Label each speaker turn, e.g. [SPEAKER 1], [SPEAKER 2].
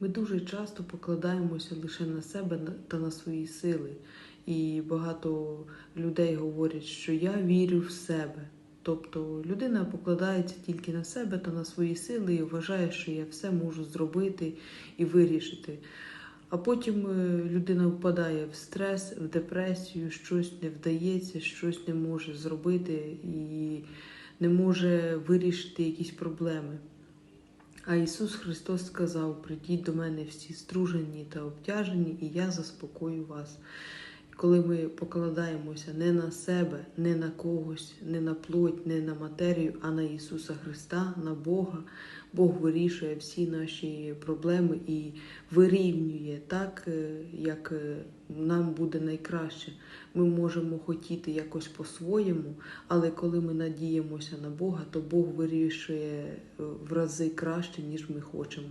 [SPEAKER 1] Ми дуже часто покладаємося лише на себе та на свої сили. І багато людей говорять, що я вірю в себе. Тобто людина покладається тільки на себе та на свої сили і вважає, що я все можу зробити і вирішити. А потім е, людина впадає в стрес, в депресію, щось не вдається, щось не може зробити і не може вирішити якісь проблеми. А Ісус Христос сказав: Придіть до мене всі стружені та обтяжені, і я заспокою вас. Коли ми покладаємося не на себе, не на когось, не на плоть, не на матерію, а на Ісуса Христа, на Бога, Бог вирішує всі наші проблеми і вирівнює так, е, як е, нам буде найкраще. Ми можемо хотіти якось по-своєму, але коли ми надіємося на Бога, то Бог вирішує е, в рази краще, ніж ми хочемо.